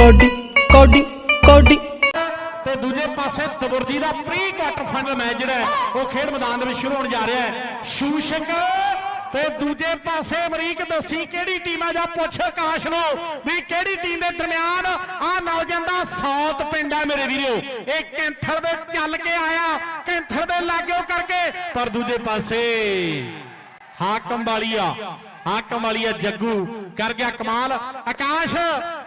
Cody Cody Cody. ਤੇ ਦੂਜੇ ਪਾਸੇ ਤਬੁਰਜੀ ਦਾ ਪ੍ਰੀ ਕੁਆਟਰ ਫਾਈਨਲ ਮੈਚ ਜਿਹੜਾ ਉਹ ਖੇਡ ਮੈਦਾਨ ਦੇ ਵਿੱਚ ਸ਼ੁਰੂ ਹੋਣ ਜਾ ਰਿਹਾ ਹੈ। ਸ਼ੂਸ਼ਕ ਤੇ ਦੂਜੇ ਪਾਸੇ ਅਮਰੀਕ ਦੱਸੀ ਕਿਹੜੀ ਟੀਮ ਆ ਜਾਂ ਪੁੱਛ ਆਕਾਸ਼ ਨੂੰ ਵੀ ਕਿਹੜੀ ਟੀਮ ਦੇ ਦਰਮਿਆਨ ਆ ਨੌਜਵਾਨ ਦਾ ਸੌਤ ਪਿੰਡ ਆ ਮੇਰੇ ਵੀਰੋ। ਇਹ ਕੈਂਥਰ ਦੇ ਚੱਲ ਕੇ ਆਇਆ ਕੈਂਥਰ ਦੇ ਲਾਗਿਓ ਕਰਕੇ, ਪਰ ਦੂਜੇ ਪਾਸੇ ਹਾਕਮ ਵਾਲੀਆ ਹਾਕਮ ਵਾਲੀਆ ਜੱਗੂ। ਕਰ ਗਿਆ ਕਮਾਲ। ਆਕਾਸ਼,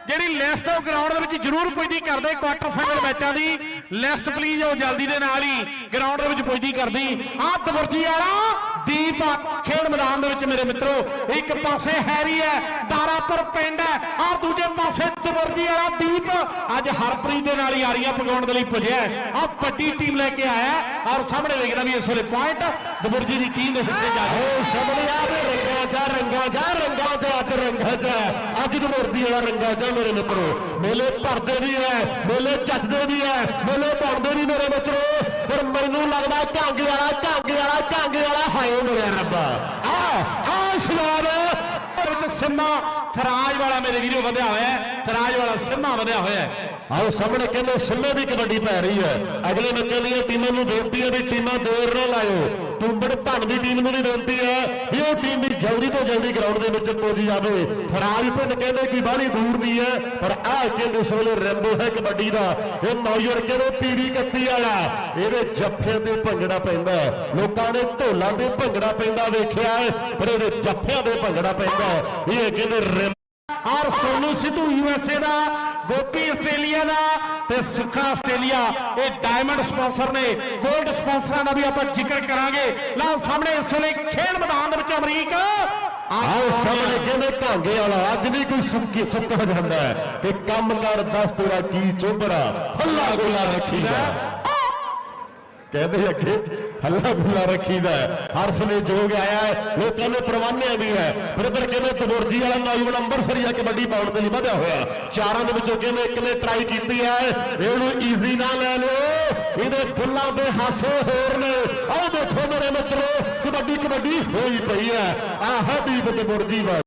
ਜਿਹੜੀ ਲਿਸਟ ਉਹ ਗਰਾਊਂਡ ਦੇ ਵਿੱਚ ਜ਼ਰੂਰ ਪੁੱਜਦੀ ਕਰਦੇ ਕੁਆਟਰ ਫਾਈਨਲ ਮੈਚਾਂ ਦੀ। ਲਿਸਟ ਪਲੀਜ਼ ਉਹ ਜਲਦੀ ਦੇ ਨਾਲ ਹੀ ਗਰਾਊਂਡ ਦੇ ਵਿੱਚ ਪੁੱਜਦੀ ਕਰਦੀ। ਆਹ ਤਵਰਜੀ ਵਾਲਾ, ਦੀਪ ਖੇਡ ਮੈਦਾਨ ਦੇ ਵਿੱਚ ਮੇਰੇ ਮਿੱਤਰੋ। ਇੱਕ ਪਾਸੇ ਹੈਰੀ ਹੈ ਦਾਰਾਪੁਰ ਪਿੰਡ ਹੈ। ਆਹ ਦੂਜੇ ਪਾਸੇ ਤਵਰਜੀ ਵਾਲਾ ਦੀਪ ਅੱਜ ਹਰਪ੍ਰੀਤ ਦੇ ਨਾਲ ਹੀ ਪਗਾਉਣ ਦੇ ਲਈ ਪੁੱਜਿਆ ਆਹ ਵੱਡੀ ਟੀਮ ਲੈ ਕੇ ਆਇਆ ਔਰ ਸਾਹਮਣੇ ਵੇਖਦਾ ਵੀ ਇਸ ਵੇਲੇ ਪੁਆਇੰਟ ਦਬੁਰਜੀ ਦੀ ਟੀਮ ਦੇ ਹਿੱਸੇ ਜਾ ਰਿਹਾ ਹੈ। ਸਾਹਮਣੇ ਆ ਵੀ ਰੰਗਾ ਜਾ ਰੰਗਾ ਜਾ ਰੰਗਾ ਜਾ ਅੱਜ ਰੰਗਾ ਜਾ ਅੱਜ ਦੀ ਵਾਲਾ ਰੰਗਾ ਜਾ ਮੇਰੇ ਮਿੱਤਰੋ। ਮੇਲੇ ਭਰਦੇ ਵੀ ਹੈ, ਮੇਲੇ ਚੱਜਦੇ ਵੀ ਹੈ, ਮੇਲੇ ਬਣਦੇ ਵੀ ਮੇਰੇ ਮਿੱਤਰੋ। ਪਰ ਮੈਨੂੰ ਲੱਗਦਾ ਝੰਗ ਵਾਲਾ ਝੰਗ ਵਾਲਾ ਝੰਗ ਵਾਲਾ ਹਾਏ ਮੇਰੇ ਰੱਬਾ। ਆ ਆ ਸ਼ਰਾਬ ਵਿੱਚ ਸਿੰਮਾ ਖਰਾਜ ਵਾਲਾ ਮੇਰੇ ਵੀਰੋ ਵਧਿਆ ਹੋਇਆ ਖਰਾਜ ਵਾਲਾ ਸਿੰਮਾ ਵਧਿਆ ਹੋਇਆ ਹੈ। ਆਓ ਸਾਹਮਣੇ ਕਹਿੰਦੇ ਸਿੰਮੇ ਦੀ ਕਬੱਡੀ ਪੈ ਰਹੀ ਹੈ। ਅਗਲੇ ਮੈਚਾਂ ਦੀਆਂ ਟੀਮਾਂ ਨੂੰ ਬੇਨਤੀ ਹੈ ਵੀ ਟੀਮਾਂ ਦੇਰ ਨਾ ਲਾਇਓ। ਟੁੰਬੜ ਧਨ ਦੀ ਟੀਮ ਨੂੰ ਵੀ ਬੇਨਤੀ ਹੈ ਵੀ ਉਹ ਟੀਮ ਵੀ ਤੋਂ ਜਲਦੀ ਗਰਾਊਂਡ ਦੇ ਵਿੱਚ ਪਹੁੰਚ ਜਾਵੇ ਫਰਾਜ ਪਿੰਡ ਕਹਿੰਦੇ ਕਿ ਬਾਹਲੀ ਦੂਰ ਨਹੀਂ ਹੈ ਪਰ ਆਹ ਕਹਿੰਦੇ ਇਸ ਵੇਲੇ ਰੈਂਬੋ ਹੈ ਕਬੱਡੀ ਦਾ। ਇਹ ਨੌਜਵਾਨ ਕਹਿੰਦੇ ਪੀੜੀ ਕੱਤੀ ਵਾਲਾ? ਇਹਦੇ ਜੱਫਿਆਂ ਤੇ ਭੰਗੜਾ ਪੈਂਦਾ ਲੋਕਾਂ ਨੇ ਢੋਲਾਂ ਤੇ ਭੰਗੜਾ ਪੈਂਦਾ ਵੇਖਿਆ ਹੈ, ਪਰ ਇਹਦੇ ਜੱਫਿਆਂ ਤੇ ਭੰਗੜਾ ਪੈਂਦਾ ਇਹ ਕਹਿੰਦੇ ਔਰ ਸੋਨੂ ਸਿੱਧੂ ਯੂਐਸਏ ਦਾ ਗੋਪੀ ਆਸਟ੍ਰੇਲੀਆ ਦਾ ਤੇ ਸੁੱਖਾ ਆਸਟ੍ਰੇਲੀਆ। ਇਹ ਡਾਇਮੰਡ ਸਪਾਂਸਰ ਨੇ। 골ਡ ਸਪਾਂਸਰਾਂ ਦਾ ਵੀ ਆਪਾਂ ਜ਼ਿਕਰ ਕਰਾਂਗੇ। ਲਓ ਸਾਹਮਣੇ ਇਸ ਵੇਲੇ ਖੇਡ ਮੈਦਾਨ ਦੇ ਵਿੱਚ ਅਮਰੀਕ ਆਓ ਸਾਹਮਣੇ ਕਹਿੰਦੇ ਢਾਂਗੇ ਵਾਲਾ ਅੱਜ ਨਹੀਂ ਕੋਈ ਸੁੱਕੀ ਸੁੱਕ ਹੋ ਜਾਂਦਾ ਹੈ ਤੇ ਕੰਮ ਕਰ ਦੱਸ ਤੇਰਾ ਕੀ ਚੋਬੜਾ ਹੱਲਾ ਗੋਲਾ ਰੱਖੀਦਾ ਕਹਿੰਦੇ ਅੱਗੇ ਹੱਲਾ ਗੁੱਲਾ ਰੱਖੀਦਾ ਹੈ। ਹਰ ਸਨੇ ਜੋਗ ਆਇਆ ਹੈ ਲੋਕਾਂ ਨੇ ਪ੍ਰਵਾਨਿਆ ਵੀ ਹੈ। ਬਰਦਰ ਕਹਿੰਦੇ ਤਬੁਰਜੀ ਵਾਲਾ ਨੌਜਵਾਨ ਅੰਮ੍ਰਿਤਸਰੀਆ ਕਬੱਡੀ ਪਾਉਣ ਦੇ ਲਈ ਵਧਿਆ ਹੋਇਆ। ਚਾਰਾਂ ਦੇ ਵਿੱਚੋਂ ਕਹਿੰਦੇ ਇੱਕ ਨੇ ਟਰਾਈ ਕੀਤੀ ਹੈ ਇਹਨੂੰ ਈਜ਼ੀ ਨਾ ਲੈ ਲਓ ਇਹਦੇ ਫੁੱਲਾਂ ਦੇ ਹਾਸੇ ਹੋਰ ਨੇ। ਆਓ ਦੇਖੋ ਮੇਰੇ ਕਬੱਡੀ ਹੋਈ ਪਈ ਹੈ। ਆਹ ਦੀਪ ਤਬੁਰਜੀ ਵਾ